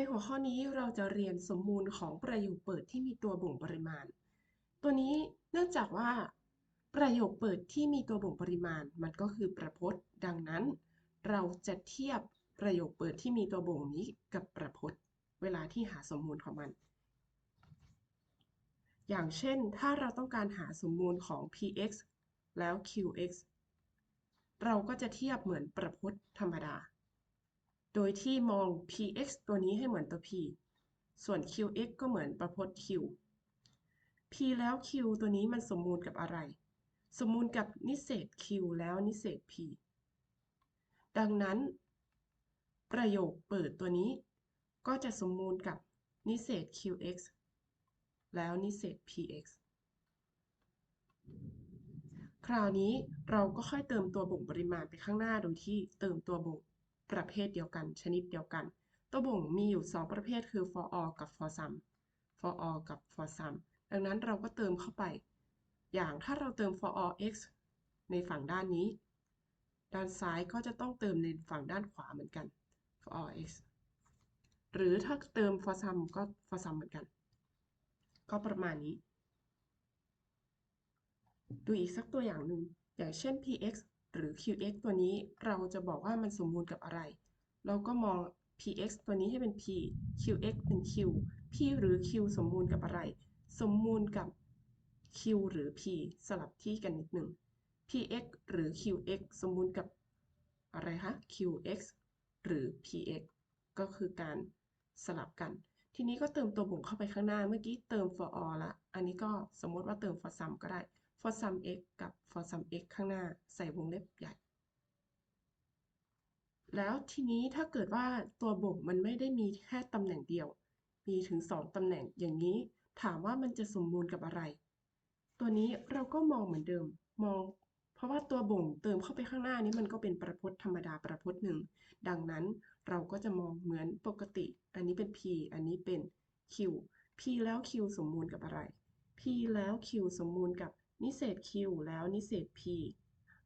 ในหัวข้อนี้เราจะเรียนสมมูลของประโยคเปิดที่มีตัวบ่งปริมาณ ตัวนี้เนื่องจากว่า ประโยคเปิดที่มีตัวบ่งปริมาณ มันก็คือประพจน์ ดังนั้น เราจะเทียบประโยคเปิดที่มีตัวบ่งนี้กับประพจน์ เวลาที่หาสมมูลของมัน อย่างเช่น ถ้าเราต้องการหาสมมูลของ px แล้ว qx เราก็จะเทียบเหมือนประพจน์ธรรมดา โดยที่มอง px ตัวนี้ให้เหมือนตัว p ส่วน qx ก็เหมือนประพจน์ q p แล้ว q ตัวนี้มันสมมูลกับอะไร สมมูลกับนิเศษ q แล้วนิเศษ p ดังนั้น ประโยคเปิดตัวนี้ ก็จะสมมูลกับนิเศษ qx แล้วนิเศษ px คราวนี้เราก็ค่อยเติมตัวบ่งปริมาณไปข้างหน้าโดยที่เติมตัวบ่ง ประเภทเดียวกัน ชนิดเดียวกัน ตัวบ่งมีอยู่ 2 ประเภทคือ for all กับ for some for all กับ for some ดังนั้นเราก็เติมเข้าไป อย่างถ้าเราเติม for all x ในฝั่งด้านนี้ ด้านซ้ายก็จะต้องเติมในฝั่งด้านขวาเหมือนกัน for all x หรือถ้าเติม for some ก็ for some เหมือนกัน ก็ประมาณนี้ ดูอีกสักตัวอย่างหนึ่ง อย่างเช่น px หรือ qx ตัวนี้เราจะบอกว่ามันสมมูลกับอะไร เราก็มอง px ตัวนี้ให้เป็น p qx เป็น q p หรือ q สมมูลกับอะไร สมมูลกับ q หรือ p สลับที่กันนิดหนึ่ง px หรือ qx สมมูลกับอะไรคะ qx หรือ px ก็คือการสลับกัน ทีนี้ก็เติมตัวบ่งเข้าไปข้างหน้า เมื่อกี้เติม for all ละ อันนี้ก็สมมติว่าเติม for some ก็ได้ for sum x กับ for sum x ข้างหน้าใส่วงเล็บใหญ่ แล้วทีนี้ถ้าเกิดว่าตัวบ่งมันไม่ได้มีแค่ตำแหน่งเดียว มีถึง 2 ตำแหน่งอย่างนี้ถามว่ามันจะสมมูลกับอะไร ตัวนี้เราก็มองเหมือนเดิมมอง เพราะว่าตัวบ่งเติมเข้าไปข้างหน้านี้มันก็เป็นประพจน์ธรรมดาประพจน์หนึ่ง ดังนั้นเราก็จะมองเหมือนปกติ อันนี้เป็น p อันนี้เป็น q p แล้ว q สมมูลกับอะไร p แล้ว q สมมูลกับ นิเศษ q แล้วนิเศษ p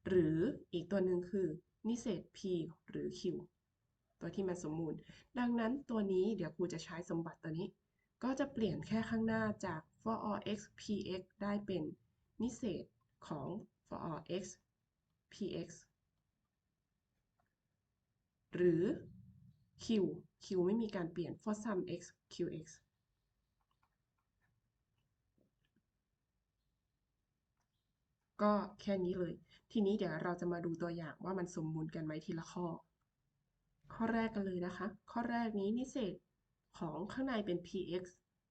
หรืออีกตัวหนึ่งคือ นิเศษ p หรือ q ตัวที่มันสมมูล ดังนั้นตัวนี้เดี๋ยวครูจะใช้สมบัติตัวนี้ ก็จะเปลี่ยนแค่ข้างหน้าจาก for all x px ได้เป็นนิเศษของ for all x px หรือ q q ไม่มีการเปลี่ยน for sum x qx ก็แค่นี้เลย ทีนี้เดี๋ยวเราจะมาดูตัวอย่างว่ามันสมมูลกันไหมทีละข้อ ข้อแรกกันเลยนะคะ ข้อแรกนี้นิเศษของข้างในเป็น px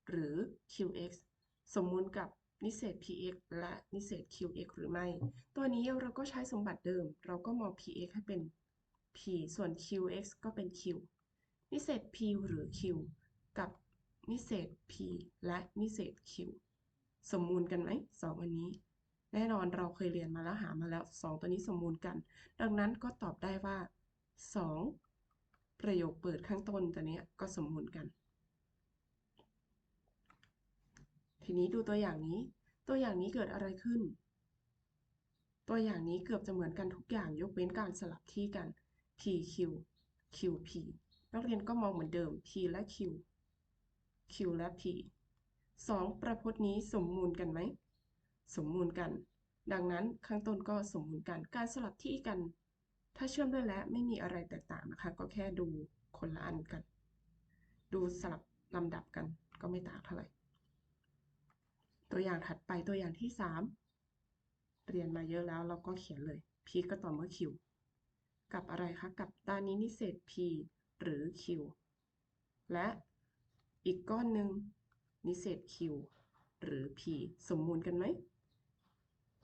หรือ qx สมมูลกับนิเศษ px และนิเศษ qx หรือไม่ ตัวนี้เราก็ใช้สมบัติเดิม เราก็มอง px ให้เป็น p ส่วน qx ก็เป็น q นิเศษ p หรือ q กับนิเศษ p และนิเศษ q สมมูลกันไหมสองอันนี้ แน่นอนเราเคยเรียนมาแล้วหามาแล้ว 2 ตัวนี้สมมูลกัน ดังนั้นก็ตอบได้ว่า 2 ประโยคเปิดข้างต้นตัวนี้ก็สมมูลกัน ทีนี้ดูตัวอย่างนี้ ตัวอย่างนี้เกิดอะไรขึ้น ตัวอย่างนี้เกือบจะเหมือนกันทุกอย่างยกเว้นการสลับที่กัน pq qp นักเรียนก็มองเหมือนเดิม p และ q q และ p 2 ประพจน์นี้สมมูลกันไหม สมมูลกัน ดังนั้นข้างต้นก็สมมูลกัน การสลับที่กัน ถ้าเชื่อมด้วยและไม่มีอะไรแตกต่างนะคะ ก็แค่ดูคนละอันกัน ดูสลับลำดับกันก็ไม่ต่างเท่าไหร่ ตัวอย่างถัดไปตัวอย่างที่ 3 เรียนมาเยอะแล้วเราก็เขียนเลย p ก็ต่อเมื่อ q กับอะไรคะ กับด้านนี้นิเศษ p หรือ q และอีกก้อนหนึ่งนิเศษ q หรือ p สมมูลกันไหม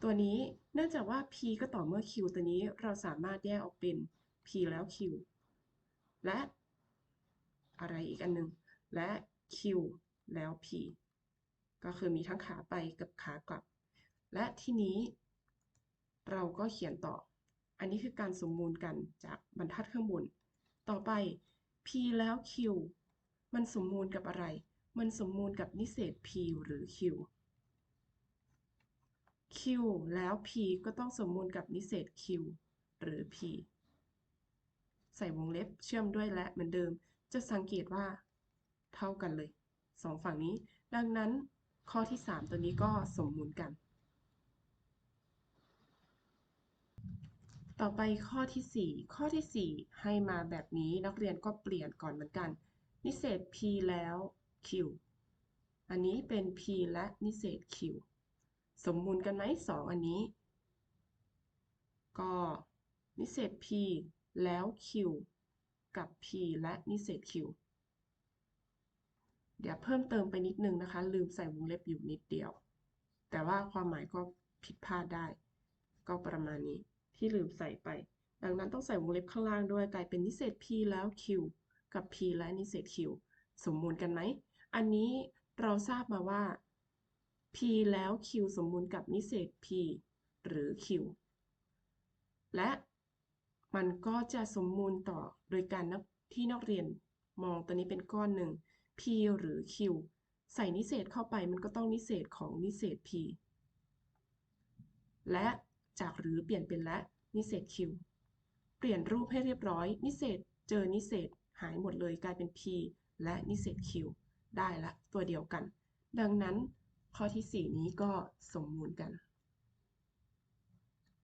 ตัวนี้เนื่องจากว่า p ก็ต่อเมื่อ q ตัวนี้เราสามารถแยกออกเป็น p แล้ว q และ อะไรอีกอันหนึ่งและ q แล้ว p ก็คือมีทั้งขาไปกับขากลับ และที่นี้ เราก็เขียนต่อ อันนี้คือการสมมูลกันจากบรรทัดข้างบน ต่อไป p แล้ว q มันสมมูลกับอะไร มันสมมูลกับนิเศษ p หรือ q q แล้ว p ก็ต้องสมมูลกับนิเศษ q หรือ p ใส่วงเล็บเชื่อมด้วยและเหมือนเดิม จะสังเกตว่า เท่ากันเลยสองฝั่งนี้ ดังนั้นข้อที่ 3 ตัวนี้ก็สมมูลกัน ต่อไปข้อที่ 4 ข้อที่ 4 ให้มาแบบนี้นักเรียนก็เปลี่ยนก่อนเหมือนกัน นิเศษ p แล้ว q อันนี้เป็น p และนิเศษ q สมมูลกันไหมสองอันนี้ ก็นิเศษ p แล้ว q กับ p และนิเศษ q เดี๋ยวเพิ่มเติมไปนิดนึงนะคะ ลืมใส่วงเล็บอยู่นิดเดียว แต่ว่าความหมายก็ผิดพลาดได้ ก็ประมาณนี้ที่ลืมใส่ไป ดังนั้นต้องใส่วงเล็บข้างล่างด้วยกลายเป็นนิเศษ p แล้ว q กับ p และนิเศษ q สมมูลกันไหม อันนี้เราทราบมาว่า p แล้ว q สมมูลกับนิเศษ p หรือ q และมันก็จะสมมูลต่อโดยการที่นักเรียนมองตัวนี้เป็นก้อนหนึ่ง p หรือ q ใส่นิเศษเข้าไปมันก็ต้องนิเศษของนิเศษ p และจากหรือเปลี่ยนเป็นและนิเศษ q เปลี่ยนรูปให้เรียบร้อย นิเศษเจอนิเศษหายหมดเลยกลายเป็น p และนิเศษ q ได้ละตัวเดียวกัน ดังนั้น ข้อที่ 4 นี้ก็สมมูลกัน